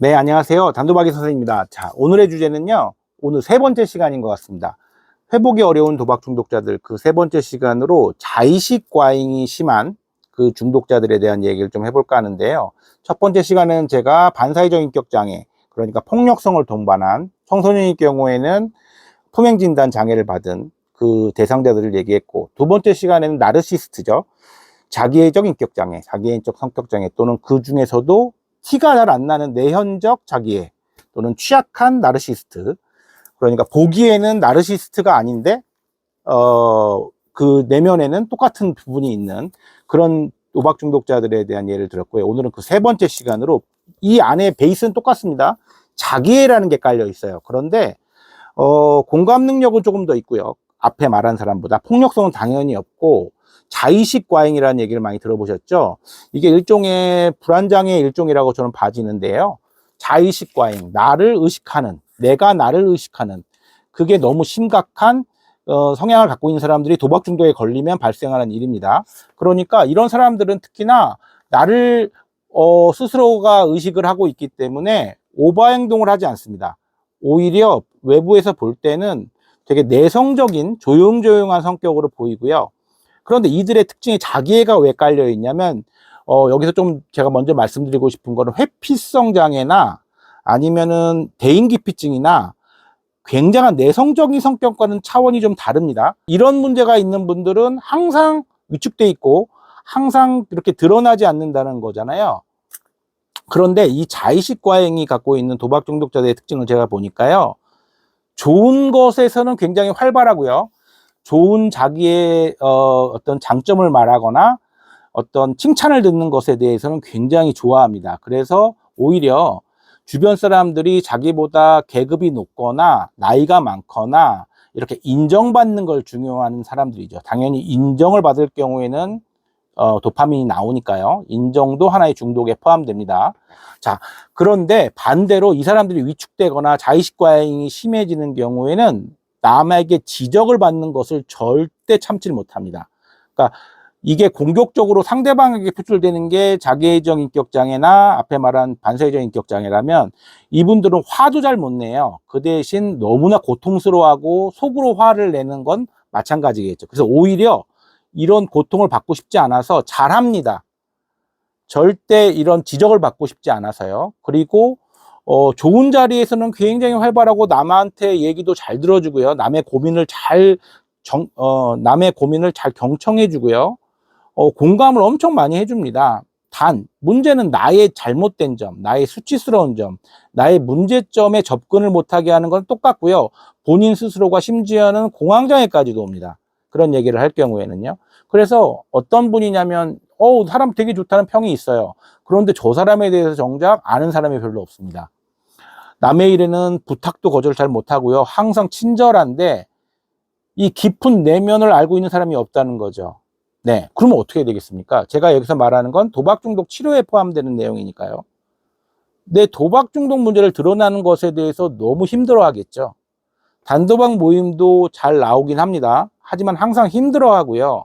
네, 안녕하세요. 단도박이 선생입니다. 자, 오늘의 주제는요, 오늘 세 번째 시간인 것 같습니다. 회복이 어려운 도박 중독자들 그 세 번째 시간으로 자의식 과잉이 심한 그 중독자들에 대한 얘기를 좀 해볼까 하는데요. 첫 번째 시간은 제가 반사회적 인격 장애, 그러니까 폭력성을 동반한 청소년의 경우에는 품행 진단 장애를 받은 그 대상자들을 얘기했고, 두 번째 시간에는 나르시스트죠. 자기애적 인격 장애, 자기애적 성격 장애 또는 그 중에서도 티가 잘 안 나는 내현적 자기애 또는 취약한 나르시스트. 그러니까 보기에는 나르시스트가 아닌데 어 그 내면에는 똑같은 부분이 있는 그런 도박 중독자들에 대한 예를 들었고요. 오늘은 그 세 번째 시간으로 이 안에 베이스는 똑같습니다. 자기애라는 게 깔려 있어요. 그런데 어 공감 능력은 조금 더 있고요. 앞에 말한 사람보다 폭력성은 당연히 없고 자의식 과잉이라는 얘기를 많이 들어보셨죠? 이게 일종의 불안장애의 일종이라고 저는 봐지는데요. 자의식 과잉, 나를 의식하는, 내가 나를 의식하는, 그게 너무 심각한 어, 성향을 갖고 있는 사람들이 도박 중독에 걸리면 발생하는 일입니다. 그러니까 이런 사람들은 특히나 나를 어, 스스로가 의식을 하고 있기 때문에 오버 행동을 하지 않습니다. 오히려 외부에서 볼 때는 되게 내성적인 조용조용한 성격으로 보이고요. 그런데 이들의 특징이 자기애가 왜 깔려 있냐면 어, 여기서 좀 제가 먼저 말씀드리고 싶은 거는 회피성 장애나 아니면은 대인기피증이나 굉장한 내성적인 성격과는 차원이 좀 다릅니다. 이런 문제가 있는 분들은 항상 위축돼 있고 항상 이렇게 드러나지 않는다는 거잖아요. 그런데 이 자의식 과잉이 갖고 있는 도박 중독자들의 특징을 제가 보니까요. 좋은 것에서는 굉장히 활발하고요. 좋은 자기의 어, 어떤 장점을 말하거나 어떤 칭찬을 듣는 것에 대해서는 굉장히 좋아합니다. 그래서 오히려 주변 사람들이 자기보다 계급이 높거나 나이가 많거나 이렇게 인정받는 걸 중요하는 사람들이죠. 당연히 인정을 받을 경우에는 어, 도파민이 나오니까요. 인정도 하나의 중독에 포함됩니다. 자, 그런데 반대로 이 사람들이 위축되거나 자의식 과잉이 심해지는 경우에는 남에게 지적을 받는 것을 절대 참지를 못합니다. 그러니까 이게 공격적으로 상대방에게 표출되는 게 자기애적 인격 장애나 앞에 말한 반사회적 인격 장애라면 이분들은 화도 잘 못 내요. 그 대신 너무나 고통스러워하고 속으로 화를 내는 건 마찬가지겠죠. 그래서 오히려 이런 고통을 받고 싶지 않아서 잘합니다. 절대 이런 지적을 받고 싶지 않아서요. 그리고 어, 좋은 자리에서는 굉장히 활발하고 남한테 얘기도 잘 들어주고요. 남의 고민을 잘 정, 어, 남의 고민을 잘 경청해주고요. 어, 공감을 엄청 많이 해줍니다. 단, 문제는 나의 잘못된 점, 나의 수치스러운 점, 나의 문제점에 접근을 못하게 하는 건 똑같고요. 본인 스스로가 심지어는 공황장애까지도 옵니다. 그런 얘기를 할 경우에는요. 그래서 어떤 분이냐면, 어, 사람 되게 좋다는 평이 있어요. 그런데 저 사람에 대해서 정작 아는 사람이 별로 없습니다. 남의 일에는 부탁도 거절 잘 못하고요. 항상 친절한데 이 깊은 내면을 알고 있는 사람이 없다는 거죠. 네. 그러면 어떻게 되겠습니까? 제가 여기서 말하는 건 도박 중독 치료에 포함되는 내용이니까요. 내 도박 중독 문제를 드러나는 것에 대해서 너무 힘들어 하겠죠. 단도박 모임도 잘 나오긴 합니다. 하지만 항상 힘들어 하고요.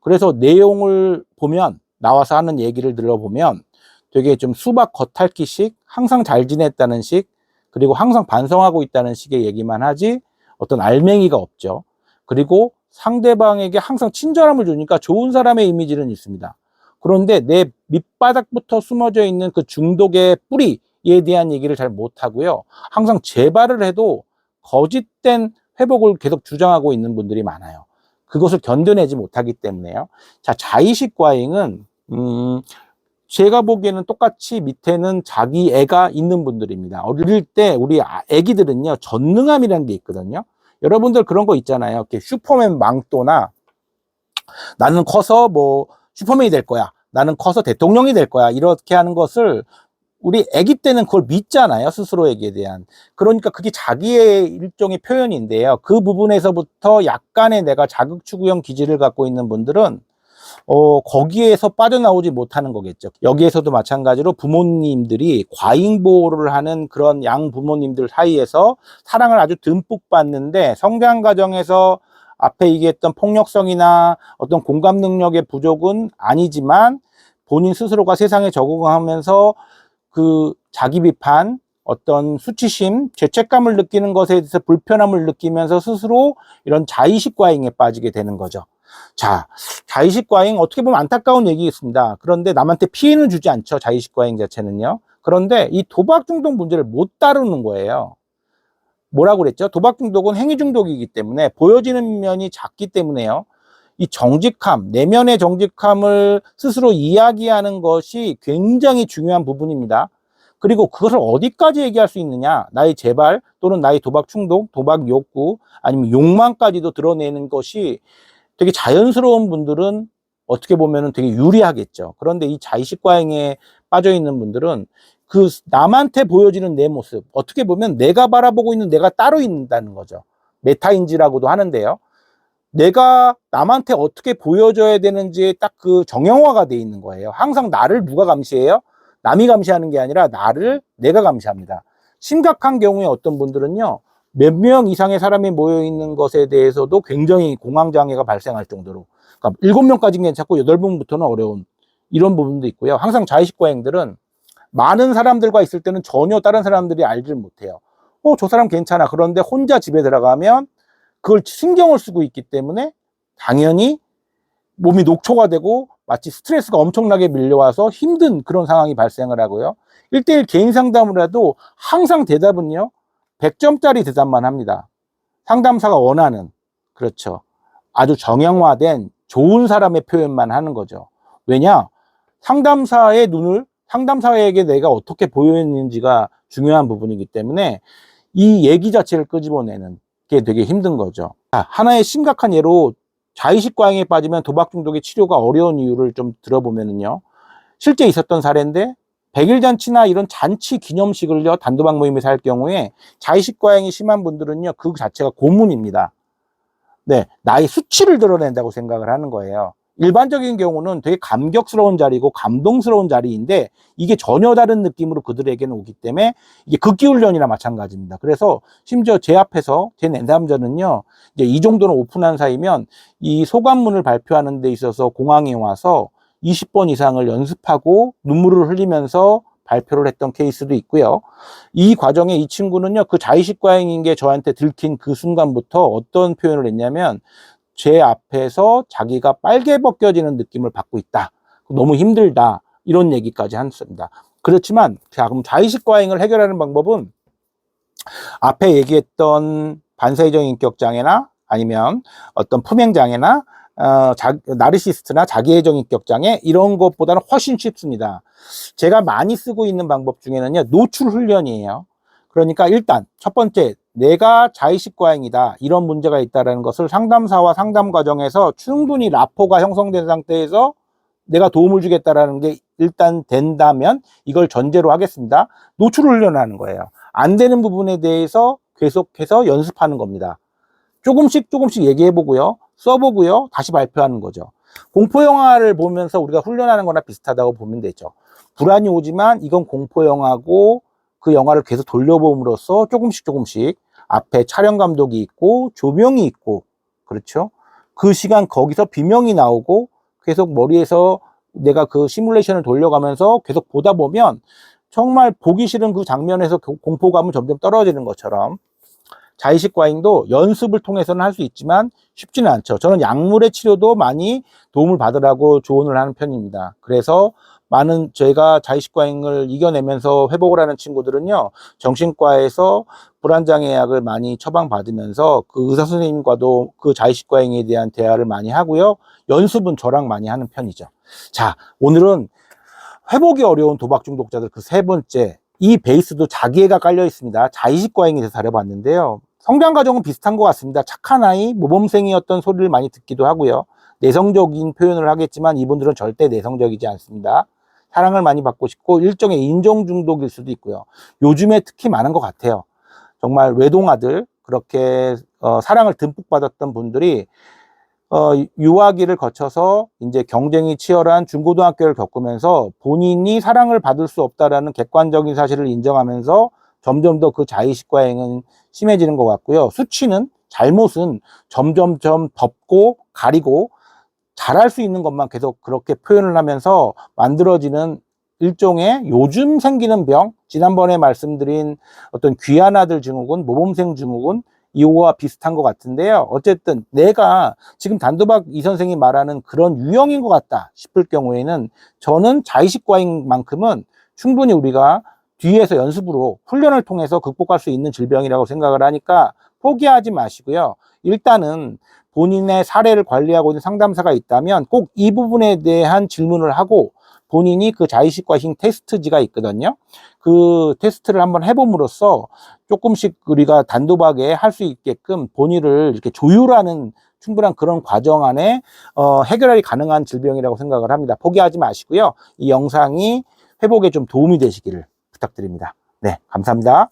그래서 내용을 보면 나와서 하는 얘기를 들어보면 되게 좀 수박 겉핥기식, 항상 잘 지냈다는 식, 그리고 항상 반성하고 있다는 식의 얘기만 하지 어떤 알맹이가 없죠. 그리고 상대방에게 항상 친절함을 주니까 좋은 사람의 이미지는 있습니다. 그런데 내 밑바닥부터 숨어져 있는 그 중독의 뿌리에 대한 얘기를 잘 못하고요. 항상 재발을 해도 거짓된 회복을 계속 주장하고 있는 분들이 많아요. 그것을 견뎌내지 못하기 때문에요. 자, 자의식 과잉은, 음, 제가 보기에는 똑같이 밑에는 자기 애가 있는 분들입니다. 어릴 때 우리 아- 애기들은요, 전능함이라는 게 있거든요. 여러분들 그런 거 있잖아요. 이렇게 슈퍼맨 망토나 나는 커서 뭐 슈퍼맨이 될 거야. 나는 커서 대통령이 될 거야. 이렇게 하는 것을 우리 아기 때는 그걸 믿잖아요. 스스로에게 대한. 그러니까 그게 자기의 일종의 표현인데요. 그 부분에서부터 약간의 내가 자극 추구형 기질을 갖고 있는 분들은 어, 거기에서 빠져나오지 못하는 거겠죠. 여기에서도 마찬가지로 부모님들이 과잉 보호를 하는 그런 양 부모님들 사이에서 사랑을 아주 듬뿍 받는데 성장 과정에서 앞에 얘기했던 폭력성이나 어떤 공감 능력의 부족은 아니지만 본인 스스로가 세상에 적응하면서 그 자기 비판, 어떤 수치심, 죄책감을 느끼는 것에 대해서 불편함을 느끼면서 스스로 이런 자의식 과잉에 빠지게 되는 거죠. 자, 자의식 과잉 어떻게 보면 안타까운 얘기겠습니다. 그런데 남한테 피해는 주지 않죠. 자의식 과잉 자체는요. 그런데 이 도박 중독 문제를 못 다루는 거예요. 뭐라고 그랬죠? 도박 중독은 행위 중독이기 때문에 보여지는 면이 작기 때문에요. 이 정직함, 내면의 정직함을 스스로 이야기하는 것이 굉장히 중요한 부분입니다. 그리고 그것을 어디까지 얘기할 수 있느냐? 나의 재발 또는 나의 도박 충동, 도박 욕구 아니면 욕망까지도 드러내는 것이 되게 자연스러운 분들은 어떻게 보면 되게 유리하겠죠. 그런데 이 자의식 과잉에 빠져 있는 분들은 그 남한테 보여지는 내 모습, 어떻게 보면 내가 바라보고 있는 내가 따로 있다는 거죠. 메타인지라고도 하는데요. 내가 남한테 어떻게 보여줘야 되는지에 딱 그 정형화가 돼 있는 거예요. 항상 나를 누가 감시해요? 남이 감시하는 게 아니라 나를 내가 감시합니다. 심각한 경우에 어떤 분들은요, 몇 명 이상의 사람이 모여 있는 것에 대해서도 굉장히 공황 장애가 발생할 정도로, 그러니까 일곱 명까지는 괜찮고 여덟 명부터는 어려운 이런 부분도 있고요. 항상 자의식 과잉들은 많은 사람들과 있을 때는 전혀 다른 사람들이 알질 못해요. 어, 저 사람 괜찮아. 그런데 혼자 집에 들어가면 그걸 신경을 쓰고 있기 때문에 당연히 몸이 녹초가 되고 마치 스트레스가 엄청나게 밀려와서 힘든 그런 상황이 발생을 하고요. 1대1 개인 상담을 해도 항상 대답은요, 100점짜리 대답만 합니다. 상담사가 원하는, 그렇죠. 아주 정형화된 좋은 사람의 표현만 하는 거죠. 왜냐? 상담사의 눈을, 상담사에게 내가 어떻게 보였는지가 중요한 부분이기 때문에 이 얘기 자체를 끄집어내는 게 되게 힘든 거죠. 아, 하나의 심각한 예로 자의식 과잉에 빠지면 도박 중독의 치료가 어려운 이유를 좀 들어보면은요. 실제 있었던 사례인데 100일 잔치나 이런 잔치 기념식을요 단도박 모임에서 할 경우에 자의식 과잉이 심한 분들은요 그 자체가 고문입니다. 네, 나의 수치를 드러낸다고 생각을 하는 거예요. 일반적인 경우는 되게 감격스러운 자리고 감동스러운 자리인데 이게 전혀 다른 느낌으로 그들에게는 오기 때문에 이게 극기훈련이나 마찬가지입니다. 그래서 심지어 제 앞에서 제 내담자는요 이제 이 정도는 오픈한 사이면 이 소감문을 발표하는 데 있어서 공항에 와서 20번 이상을 연습하고 눈물을 흘리면서 발표를 했던 케이스도 있고요. 이 과정에 이 친구는요, 그 자의식 과잉인 게 저한테 들킨 그 순간부터 어떤 표현을 했냐면, 제 앞에서 자기가 빨개 벗겨지는 느낌을 받고 있다. 너무 힘들다. 이런 얘기까지 했습니다. 그렇지만, 자, 그럼 자의식 과잉을 해결하는 방법은 앞에 얘기했던 반사회적 인격 장애나 아니면 어떤 품행 장애나 어, 자, 나르시스트나 자기애정 인격 장애 이런 것보다는 훨씬 쉽습니다. 제가 많이 쓰고 있는 방법 중에는요 노출 훈련이에요. 그러니까 일단 첫 번째 내가 자의식 과잉이다 이런 문제가 있다라는 것을 상담사와 상담 과정에서 충분히 라포가 형성된 상태에서 내가 도움을 주겠다라는 게 일단 된다면 이걸 전제로 하겠습니다. 노출 훈련하는 거예요. 안 되는 부분에 대해서 계속해서 연습하는 겁니다. 조금씩 조금씩 얘기해 보고요. 써보고요. 다시 발표하는 거죠. 공포 영화를 보면서 우리가 훈련하는 거나 비슷하다고 보면 되죠. 불안이 오지만 이건 공포 영화고 그 영화를 계속 돌려봄으로써 조금씩 조금씩 앞에 촬영 감독이 있고 조명이 있고 그렇죠. 그 시간 거기서 비명이 나오고 계속 머리에서 내가 그 시뮬레이션을 돌려가면서 계속 보다 보면 정말 보기 싫은 그 장면에서 공포감은 점점 떨어지는 것처럼 자의식 과잉도 연습을 통해서는 할 수 있지만 쉽지는 않죠. 저는 약물의 치료도 많이 도움을 받으라고 조언을 하는 편입니다. 그래서 많은 저희가 자의식 과잉을 이겨내면서 회복을 하는 친구들은요, 정신과에서 불안장애 약을 많이 처방받으면서 그 의사 선생님과도 그 자의식 과잉에 대한 대화를 많이 하고요, 연습은 저랑 많이 하는 편이죠. 자, 오늘은 회복이 어려운 도박 중독자들 그 세 번째, 이 베이스도 자기애가 깔려 있습니다. 자의식 과잉에 대해서 다뤄봤는데요. 성장 과정은 비슷한 것 같습니다. 착한 아이, 모범생이었던 소리를 많이 듣기도 하고요. 내성적인 표현을 하겠지만 이분들은 절대 내성적이지 않습니다. 사랑을 많이 받고 싶고 일종의 인종 중독일 수도 있고요. 요즘에 특히 많은 것 같아요. 정말 외동아들 그렇게 어, 사랑을 듬뿍 받았던 분들이 어, 유아기를 거쳐서 이제 경쟁이 치열한 중고등학교를 겪으면서 본인이 사랑을 받을 수 없다라는 객관적인 사실을 인정하면서 점점 더 그 자의식 과잉은 심해지는 것 같고요. 수치는 잘못은 점점점 덮고 가리고 잘할 수 있는 것만 계속 그렇게 표현을 하면서 만들어지는 일종의 요즘 생기는 병, 지난번에 말씀드린 어떤 귀한 아들 증후군, 모범생 증후군, 이거와 비슷한 것 같은데요. 어쨌든 내가 지금 단도박 이 선생이 말하는 그런 유형인 것 같다 싶을 경우에는 저는 자의식 과잉만큼은 충분히 우리가 뒤에서 연습으로 훈련을 통해서 극복할 수 있는 질병이라고 생각을 하니까 포기하지 마시고요. 일단은 본인의 사례를 관리하고 있는 상담사가 있다면 꼭 이 부분에 대한 질문을 하고 본인이 그 자의식과 행 테스트지가 있거든요. 그 테스트를 한번 해봄으로써 조금씩 우리가 단도박에 할 수 있게끔 본인을 이렇게 조율하는 충분한 그런 과정 안에 어, 해결이 가능한 질병이라고 생각을 합니다. 포기하지 마시고요. 이 영상이 회복에 좀 도움이 되시기를 부탁드립니다. 네, 감사합니다.